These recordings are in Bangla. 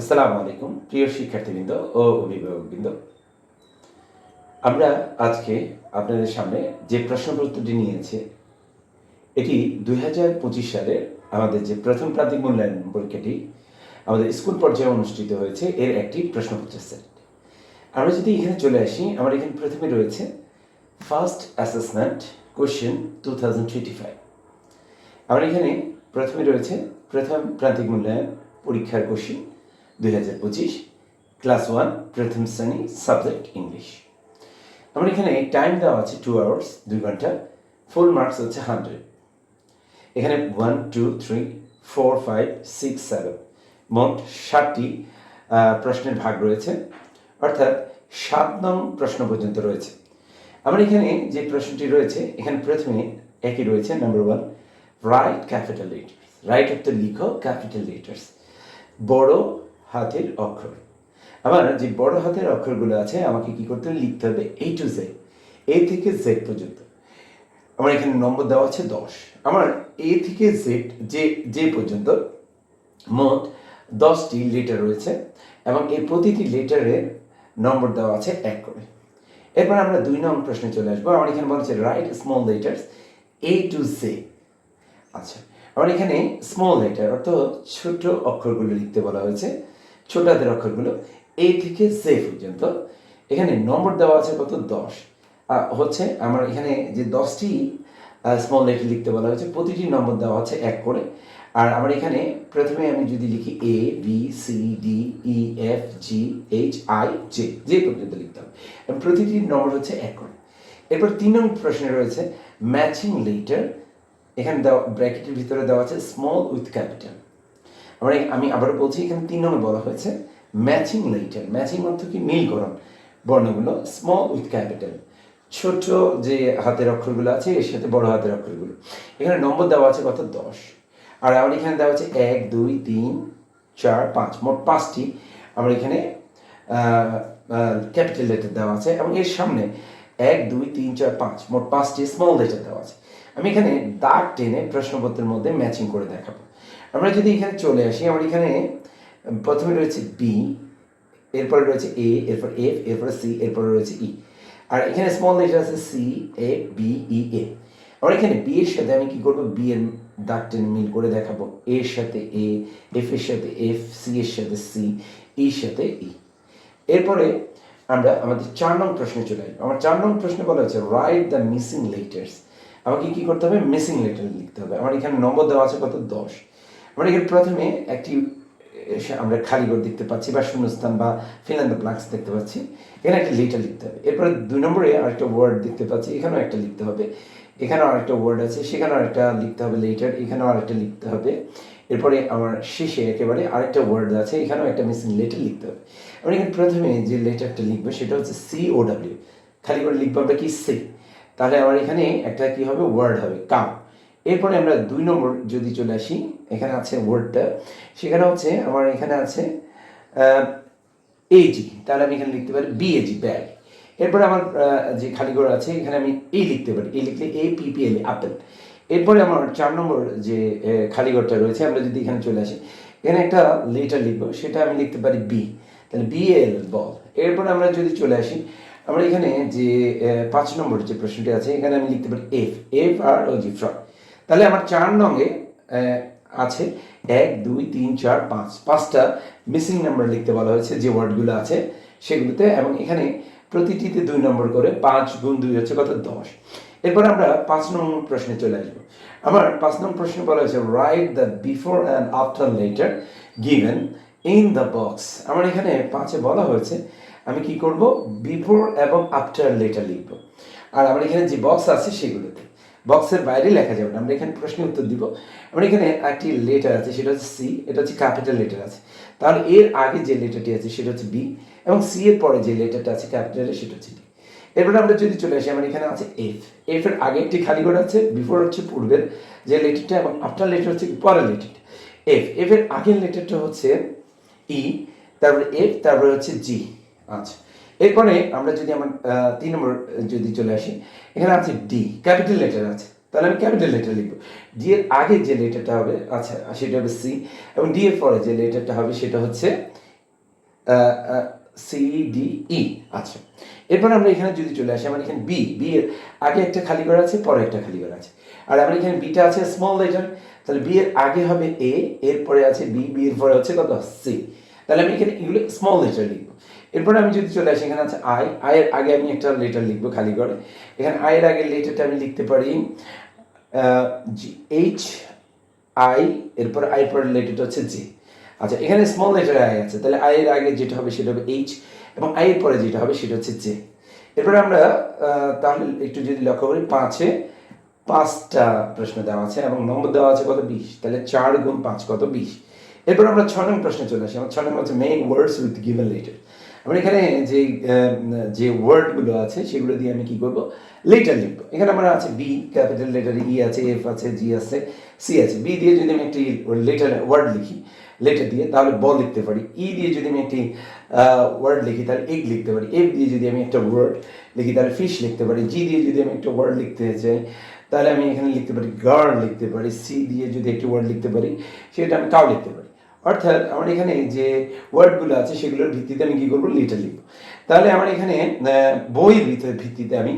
আসসালামু আলাইকুম, প্রিয় শিক্ষার্থীবৃন্দ ও অভিভাবকবৃন্দ। আমরা আজকে আপনাদের সামনে যে প্রশ্নপত্রটি নিয়েছে, এটি দুই হাজার পঁচিশ সালের আমাদের যে প্রথম প্রান্তিক মূল্যায়ন পরীক্ষাটি আমাদের স্কুল পর্যায়ে অনুষ্ঠিত হয়েছে, এর একটি প্রশ্নপত্র সেট। আমরা যদি এখানে চলে আসি, আমার এখানে প্রথমে রয়েছে first assessment question two thousand twenty five. আমার এখানে প্রথমে রয়েছে প্রথম প্রান্তিক মূল্যায়ন পরীক্ষার কোশ্চেন দুই হাজার পঁচিশ, ক্লাস ওয়ান, প্রথম শ্রেণি, সাবজেক্ট ইংলিশ। আমার এখানে টাইম দেওয়া আছে টু আওয়ার্স দুই ঘণ্টা ফুল মার্কস হচ্ছে হান্ড্রেড এখানে one two three four five six seven মোট ষাটটি প্রশ্নের ভাগ রয়েছে। অর্থাৎ সাত নং প্রশ্ন পর্যন্ত রয়েছে। আমার এখানে যে প্রশ্নটি রয়েছে, এখানে প্রথমে একই রয়েছে number one write capital letters write of the লিখো ক্যাপিটাল লেটার্স বড় হাতের অক্ষর। আবার যে বড় হাতের অক্ষরগুলো আছে, আমাকে কি করতে হবে? লিখতে হবে এ টু জেড এ থেকে জেড পর্যন্ত। আমার এখানে নম্বর দেওয়া আছে দশ। আমার এ থেকে জেড যে যে পর্যন্ত মোট দশটি লেটার রয়েছে এবং এই প্রতিটি লেটারের নম্বর দেওয়া আছে এক করে। এরপর আমরা দুই নম্বর প্রশ্নে চলে আসব। আমার এখানে বলা হচ্ছে write small letters A to J আচ্ছা আমার এখানে স্মল লেটার অর্থাৎ ছোট অক্ষরগুলো লিখতে বলা হয়েছে। ছোট হাতের অক্ষরগুলো এই থেকে জে পর্যন্ত। এখানে নম্বর দেওয়া আছে কত? দশ। হচ্ছে আমার এখানে যে দশটি স্মল লেটার লিখতে বলা হয়েছে, প্রতিটি নম্বর দেওয়া আছে এক করে। আর আমার এখানে প্রথমে আমি যদি লিখি A B C D E F G H I J যে পর্যন্ত লিখতে হবে। প্রতিটি নম্বর হচ্ছে এক করে। এরপর তিন নম্বর প্রশ্নে রয়েছে ম্যাচিং লেটার এখানে দেওয়া ব্র্যাকেটের ভিতরে দেওয়া আছে স্মল উইথ ক্যাপিটাল আমরা আমি আবারও বলছি, এখানে তিন নম্বর বলা হয়েছে ম্যাচিং লেটার ম্যাচিং অর্থ কি? মিলকরণ বর্ণগুলো স্মল উইথ ক্যাপিটাল ছোট যে হাতের অক্ষরগুলো আছে, এর সাথে বড় হাতের অক্ষরগুলো। এখানে নম্বর দেওয়া আছে কত? দশ। আর আমার এখানে দেওয়া আছে এক, দুই, তিন, চার, পাঁচ। মোট পাঁচটি। আমার এখানে ক্যাপিটাল লেটার দেওয়া আছে। এবং এর সামনে এক, দুই, তিন, চার, পাঁচ। মোট পাঁচটি স্মল লেটার দেওয়া আছে। আমি এখানে দাগ টেনে প্রশ্নপত্রের মধ্যে ম্যাচিং করে দেখাবো। আমরা যদি এখানে চলে আসি, আমার এখানে প্রথমে রয়েছে বি এরপরে রয়েছে এ এরপর এফ এরপরে সি এরপরে রয়েছে ই আর এখানে স্মল লেটার আছে C A B E A আমার এখানে বি এর সাথে আমি কি করব? বি এর দাগ মিল করে দেখাবো। এর সাথে এ এফ এর সাথে এফ সি এর সাথে সি ইর সাথে ই এরপরে আমরা আমাদের চার নং প্রশ্নে চলে আসব। আমার চার নং প্রশ্নে বলা হচ্ছে রাইট দ্য মিসিং লেটার্স আমাকে কি করতে হবে? মিসিং লেটার লিখতে হবে। আমার এখানে নম্বর দেওয়া আছে কত? দশ। আমরা এখানে প্রথমে একটি আমরা খালি ঘর দেখতে পাচ্ছি, বা শূন্যস্থান, বা ফিল দ্য ব্ল্যাঙ্কস দেখতে পাচ্ছি। এখানে একটা লেটার লিখতে হবে। এরপরে দুই নম্বরে আরেকটা ওয়ার্ড দেখতে পাচ্ছি, এখানেও একটা লিখতে হবে। এখানেও আরেকটা ওয়ার্ড আছে, সেখানেও আরেকটা লিখতে হবে লেটার এখানেও আরেকটা লিখতে হবে। এরপরে আমার শেষে একেবারে আরেকটা ওয়ার্ড আছে, এখানেও একটা মিসিং লেটার লিখতে হবে। আমরা এখানে প্রথমে যে লেটারটা লিখব, সেটা হচ্ছে সি ও ডাব্লিউ খালি করে লিখব আমরা কি? সি তাহলে আমার এখানে একটা কি হবে? ওয়ার্ড হবে কাউ এরপরে আমরা দুই নম্বর যদি চলে আসি এখানে আছে ওয়ার্ডটা সেখানে হচ্ছে, আমার এখানে আছে এজি তাহলে আমি এখানে লিখতে পারি বিএজি ব্যাগ এরপরে আমার যে খালি ঘর আছে, এখানে আমি এই লিখতে পারি। এ লিখলে এ পিপিএল আপেল। এরপরে আমার চার নম্বর যে খালি ঘরটা রয়েছে, আমরা যদি এখানে চলে আসি, এখানে একটা লেটার লিখব, সেটা আমি লিখতে পারি বি তাহলে বিএল বল এরপরে আমরা যদি চলে আসি, আমরা এখানে যে পাঁচ নম্বর যে প্রশ্নটি আছে, এখানে আমি লিখতে পারি F F R O G frog তাহলে আমার চার নঙ্গে আছে। এক, দুই, তিন, চার, পাঁচ। পাঁচটা মিসিং নাম্বার লিখতে বলা হয়েছে যে ওয়ার্ডগুলো আছে সেগুলোতে এবং এখানে প্রতিটিতে দুই নম্বর করে পাঁচ গুণ দুই হচ্ছে কত? দশ। এরপর আমরা পাঁচ নম্বর প্রশ্নে চলে আসব। আমার পাঁচ নম্বর প্রশ্নে বলা হয়েছে write the before and after letter given in the box আমার এখানে পাঁচে বলা হয়েছে, আমি কি করব? বিফোর এবং আফটার লেটার লিখব। আর আমার এখানে যে বক্স আছে সেগুলোতে। বক্সের বাইরে লেখা যাবে না। আমরা এখানে প্রশ্নের উত্তর দিব। আমরা এখানে একটি লেটার আছে, সেটা হচ্ছে সি এটা হচ্ছে ক্যাপিটাল লেটার আছে। তাহলে এর আগে যে লেটারটি আছে, সেটা হচ্ছে বি এবং সি এর পরে যে লেটারটা আছে ক্যাপিটালের সেটা হচ্ছে ডি এরপরে আমরা যদি চলে আসি, আমার এখানে আছে এফ এফ এর আগে একটি খালি ঘর আছে বিফোর হচ্ছে পূর্বের যে লেটারটা এবং আফটার লেটার হচ্ছে পরের লেটারটা এফ এফ এর আগের লেটারটা হচ্ছে ই তারপরে এফ তারপরে হচ্ছে জি আচ্ছা। এরপরে আমরা যদি আমার তিন নম্বর যদি চলে আসি, এখানে আছে ডি ক্যাপিটাল লেটার আছে। তাহলে আমি ক্যাপিটাল লেটার লিখব। ডি এর আগে যে লেটারটা হবে আচ্ছা সেটা হবে সি এবং ডি এর পরে যে লেটারটা হবে, সেটা হচ্ছে সি ডি ই আচ্ছা। এরপর আমরা এখানে যদি চলে আসি, আমার এখানে বি বি এর আগে একটা খালি ঘর আছে, পরে একটা খালি ঘর আছে। আর আমার এখানে বিটা আছে স্মল লেটার তাহলে বি এর আগে হবে এ এরপরে আছে বি বি এর পরে হচ্ছে কত? সি তাহলে আমি এখানে এগুলো স্মল লেটার লিখব। এরপরে আমি যদি চলে আসি, এখানে আছে আই আয়ের আগে আমি একটা লেটার লিখব খালি করে। এখানে আয়ের আগে লেটারটা আমি লিখতে পারি জি এইচ আই এরপর আই পরের লেটারটা হচ্ছে জে আচ্ছা এখানে স্মল লেটার আই আছে, তাহলে আই এর আগে যেটা হবে সেটা হবে এইচ এবং আই এর পরে যেটা হবে সেটা হচ্ছে জে এরপরে আমরা তাহলে একটু যদি লক্ষ্য করি, পাঁচে পাঁচটা প্রশ্ন দেওয়া আছে, এবং নম্বর দেওয়া আছে কত? বিশ। তাহলে চার গুণ পাঁচ কত? বিশ। এরপর আমরা ছ নং প্রশ্নে চলে আসি, আমার ছ নং হচ্ছে make words with given letter আমরা এখানে যে যে ওয়ার্ডগুলো আছে, সেগুলো দিয়ে আমি কি করব? লেটার লিখব। এখানে আমার আছে বি ক্যাপিটাল লেটার ই আছে এফ আছে জি আছে সি আছে। বি দিয়ে যদি আমি একটি লেটার ওয়ার্ড লিখি লেটার দিয়ে, তাহলে বল লিখতে পারি। ই দিয়ে যদি আমি একটি ওয়ার্ড লিখি, তাহলে এগ লিখতে পারি। এফ দিয়ে যদি আমি একটা ওয়ার্ড লিখি, তাহলে ফিশ লিখতে পারি। জি দিয়ে যদি আমি একটা ওয়ার্ড লিখতে চাই, তাহলে আমি এখানে লিখতে পারি গার্ড লিখতে পারি। সি দিয়ে যদি একটি ওয়ার্ড লিখতে পারি, সেটা আমি কাউ লিখতে পারি। অর্থাৎ আমার এখানে যে ওয়ার্ডগুলো আছে সেগুলোর ভিত্তিতে আমি কী করব? লেটার লিখব। তাহলে আমার এখানে বইয়ের ভিতরে ভিত্তিতে আমি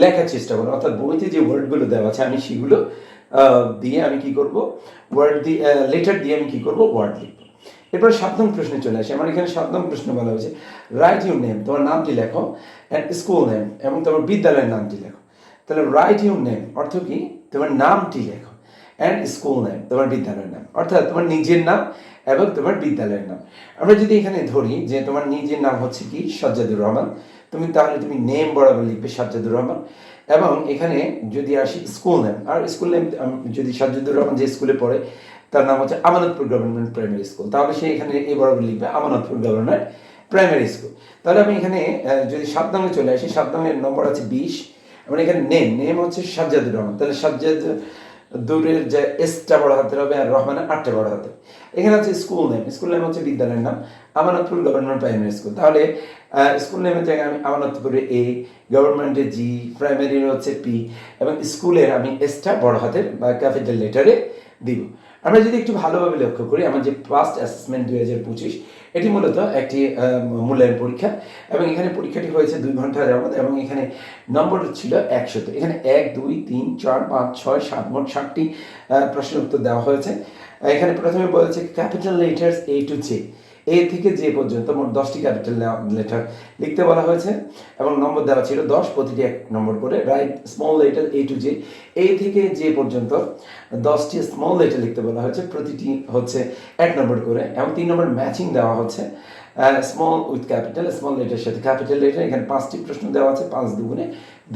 লেখার চেষ্টা করব। অর্থাৎ বইতে যে ওয়ার্ডগুলো দেওয়া আছে, আমি সেগুলো দিয়ে আমি কি করব? ওয়ার্ড দিয়ে লেটার দিয়ে আমি কি করব? ওয়ার্ড লিখব। এরপর সাত নং প্রশ্নে চলে আসে। আমার এখানে সাত প্রশ্ন বলা হয়েছে রাইট ইউর নেম তোমার নামটি লেখো অ্যান্ড স্কুল নেম এবং তোমার বিদ্যালয়ের নামটি লেখো। তাহলে রাইট ইউর নেম অর্থ কি? তোমার নামটি লেখো। অ্যান্ড স্কুল নেম তোমার বিদ্যালয়ের নাম। অর্থাৎ তোমার নিজের নাম এবং তোমার বিদ্যালয়ের নাম। আমরা যদি এখানে ধরি যে তোমার নিজের নাম হচ্ছে কি? সজ্জাদুর রহমান। তুমি তাহলে তুমি নেম বরাবর লিখবে সাজ্জাদুর রহমান। এবং এখানে যদি আসি স্কুল নেম আর স্কুল নেম যদি সাজ্জাদুর রহমান যে স্কুলে পড়ে, তার নাম হচ্ছে আমানতপুর গভর্নমেন্ট প্রাইমারি স্কুল তাহলে সে এখানে এই বরাবর লিখবে আমানতপুর গভর্নমেন্ট প্রাইমারি স্কুল তাহলে আমি এখানে যদি সাত নামে চলে আসি, সাত নামের নম্বর আছে বিশ। আমার এখানে নেম নেম হচ্ছে সাজ্জাদুর রহমান। তাহলে সাজ্জাদ দূরের যে এসটা বড় হাতের হবে আর রহমানের আটটা বড় হাতের এখানে আছে স্কুল নেম স্কুল নেম হচ্ছে বিদ্যালয়ের নাম। আমানতপুর গভর্নমেন্ট প্রাইমারি স্কুল তাহলে স্কুল নেমের জায়গায় আমি আমানতপুরে এ গভর্নমেন্টের জি প্রাইমারির হচ্ছে পি এবং স্কুলের আমি এসটা বড় হাতের বা ক্যাপিটাল লেটারে দিব। আমরা যদি একটু ভালোভাবে লক্ষ্য করি, আমার যে ফার্স্ট অ্যাসেসমেন্ট দুই হাজার পঁচিশ এটি মূলত একটি মূল্যায়ন পরীক্ষা এবং এখানে পরীক্ষাটি হয়েছে দুই ঘণ্টার যাবত এবং এখানে নম্বর ছিল একশত। এখানে এক, দুই, তিন, চার, পাঁচ, ছয়, সাত, মোট ষাটটি প্রশ্নের উত্তর দেওয়া হয়েছে। এখানে প্রথমে বলেছে capital letters A to Z A থেকে যে পর্যন্ত মোট দশটি ক্যাপিটাল লেটার লিখতে বলা হয়েছে এবং নম্বর দেওয়া ছিল দশ, প্রতিটি এক নম্বর করে। Right small letter A to Z A থেকে যে পর্যন্ত দশটি স্মল লেটার লিখতে বলা হয়েছে, প্রতিটি হচ্ছে এক নম্বর করে এবং তিন নম্বর ম্যাচিং দেওয়া হচ্ছে। Small with capital small letter সাথে ক্যাপিটাল লেটার এখানে পাঁচটি প্রশ্ন দেওয়া আছে, পাঁচ দুগুণে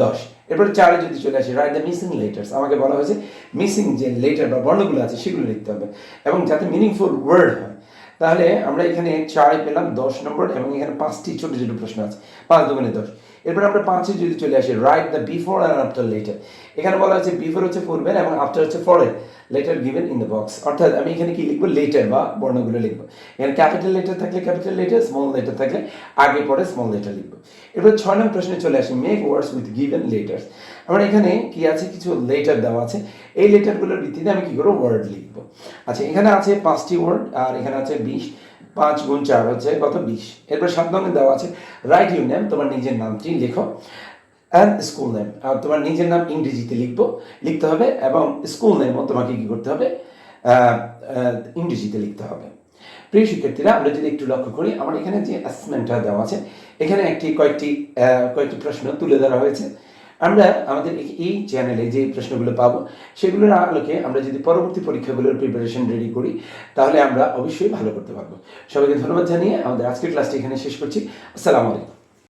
দশ। এরপরে চারে যদি চলে আসি রাইট দ্য মিসিং লেটার্স আমাকে বলা হয়েছে মিসিং যে লেটার বা বর্ণগুলো আছে, সেগুলো লিখতে হবে। এবং যাতে মিনিংফুল ওয়ার্ড হয় তাহলে আমরা এখানে চার পেলাম দশ নম্বর এবং এখানে পাঁচটি ছোট ছোট প্রশ্ন আছে। পাঁচ দুগুণে দশ। এরপর আমরা পাঁচে যদি চলে আসি write the before and after letter এখানে বলা হচ্ছে বিফোর হচ্ছে পূর্বের এবং আফটার হচ্ছে পরের letter given in the box অর্থাৎ আমি এখানে কি লিখব? লেটার বা বর্ণগুলো লিখব। এখানে ক্যাপিটাল লেটার থাকলে ক্যাপিটাল লেটার স্মল লেটার থাকলে আগে পরে স্মল লেটার লিখব। এরপর ছয় নম্বর প্রশ্নে চলে আসি। Make words with given letter আমার এখানে কি আছে? কিছু লেটার দেওয়া আছে। এই লেটারগুলোর ভিত্তিতে আমি কি করব? ওয়ার্ড লিখব। আচ্ছা এখানে আছে পাঁচটি ওয়ার্ড আর এখানে আছে বিশ। পাঁচ গুণ চার হচ্ছে কত? বিশ। এরপর সাত নম্বরে দেওয়া আছে রাইট ইউর নেম তোমার নিজের নামটি লেখো। অ্যান্ড স্কুল নেম আর তোমার নিজের নাম ইংরেজিতে লিখব, লিখতে হবে এবং স্কুল নেমও তোমাকে কি করতে হবে ইংরেজিতে লিখতে হবে। প্রিয় শিক্ষার্থীরা, আমরা যদি একটু লক্ষ্য করি, আমার এখানে যে অ্যাসেসমেন্টটা দেওয়া আছে, এখানে একটি কয়েকটি কয়েকটি প্রশ্ন তুলে ধরা হয়েছে। আমরা আমাদের এই চ্যানেলে যে প্রশ্নগুলো পাবো, সেগুলোর আলোকে আমরা যদি পরবর্তী পরীক্ষাগুলোর প্রিপারেশন রেডি করি, তাহলে আমরা অবশ্যই ভালো করতে পারব। সবাইকে ধন্যবাদ জানিয়ে আমাদের আজকের ক্লাসটি এখানে শেষ করছি। আসসালামু আলাইকুম।